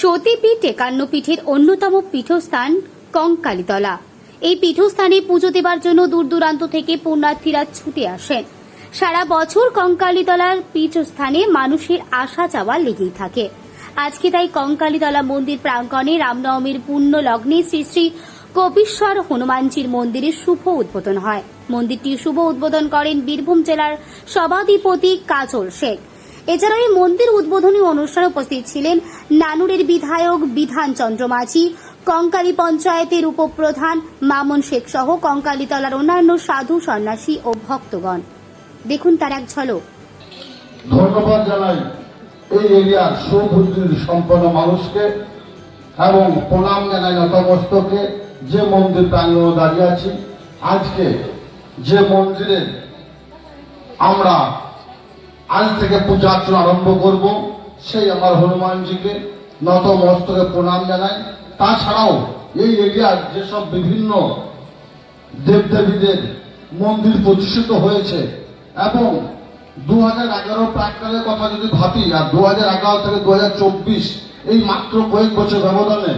সতীপীঠ একান্নপীঠের অন্যতম পীঠস্থান কঙ্কালীতলা। এই পীঠস্থানে পুজো দেবার জন্য দূর দূরান্ত থেকে পুণ্যার্থীরা ছুটে আসেন। সারা বছর কঙ্কালীতলার পীঠস্থানে মানুষের আসা যাওয়া লেগেই থাকে। আজকে তাই কঙ্কালীতলা মন্দির প্রাঙ্গণে রামনবমীর পুণ্য লগ্নে শ্রী শ্রী কপিশ্বর হনুমানজির মন্দিরের শুভ উদ্বোধন হয়। মন্দিরটি শুভ উদ্বোধন করেন বীরভূম জেলার সভাধিপতি কাজল শেখ। এছাড়াও এই মন্দির উদ্বোধনী অনুষ্ঠানে উপস্থিত ছিলেন নানুরের বিধায়ক বিধান চন্দ্র মাঝি, কঙ্কালী পঞ্চায়েতের উপপ্রধান মামন শেখ সহ কঙ্কালীতলার অন্যান্য সাধু সন্ন্যাসী ও ভক্তগণ। দেখুন তার এক ঝলক। ধন্যবাদ জানাই এই এরিয়ার সুবুদ্ধির সম্পন্ন মানুষকে এবং প্রণাম জানাই নতমস্তকে। যে মন্দির প্রাঙ্গণে দাঁড়িয়ে আছি, আজকে যে মন্দিরে আমরা আজ থেকে পূজা অর্চনা আরম্ভ করব। সেই আমার হনুমানজিকে নতমস্তকে প্রণাম জানাই। তাছাড়াও এই এরিয়ার যেসব বিভিন্ন দেবদেবীদের মন্দির প্রতিষ্ঠিত হয়েছে এবং দু হাজার এগারো প্রাককালের কথা যদি ভাবি, আর দু হাজার এগারো থেকে দু হাজার চব্বিশ এই মাত্র কয়েক বছর ব্যবধানে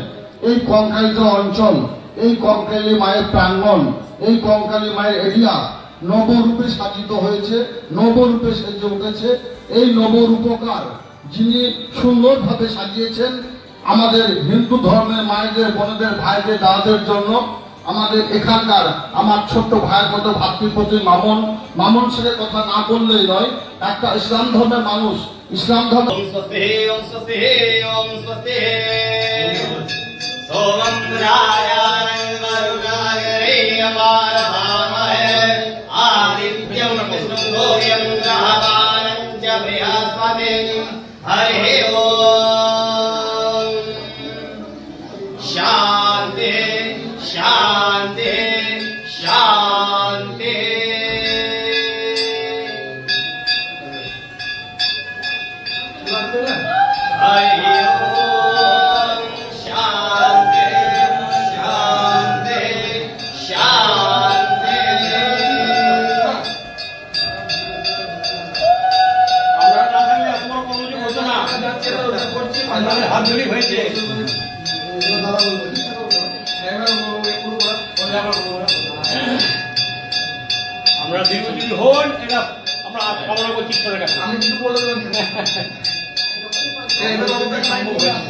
এই কঙ্কালিত অঞ্চল, এই কঙ্কালী মায়ের প্রাঙ্গণ, এই কঙ্কালী মায়ের এরিয়া নবরূপে সাজিত হয়েছে নবরূপে সেজে উঠেছে। এই নবরূপকার যিনি সুন্দরভাবে সাজিয়েছেন আমাদের হিন্দু ধর্মের মায়েদের বোনেদের ভাইদের দাদাদের জন্য আমাদের এখানকার আমার ছোট্ট ভাইয়ের মতো ভাতৃপ্রতি মামন। মামন শেখের কথা না বললেই নয় একটা ইসলাম ধর্মের মানুষ ইসলাম ধর্ম ॐ हरिः ॐ शान्ति शान्ति আমাদের হাত ধরি হয়েছে। আমরা দীর্ঘজীবী হন এটা আমরা কামনা করছি আমি কিছু বলে দেবেন?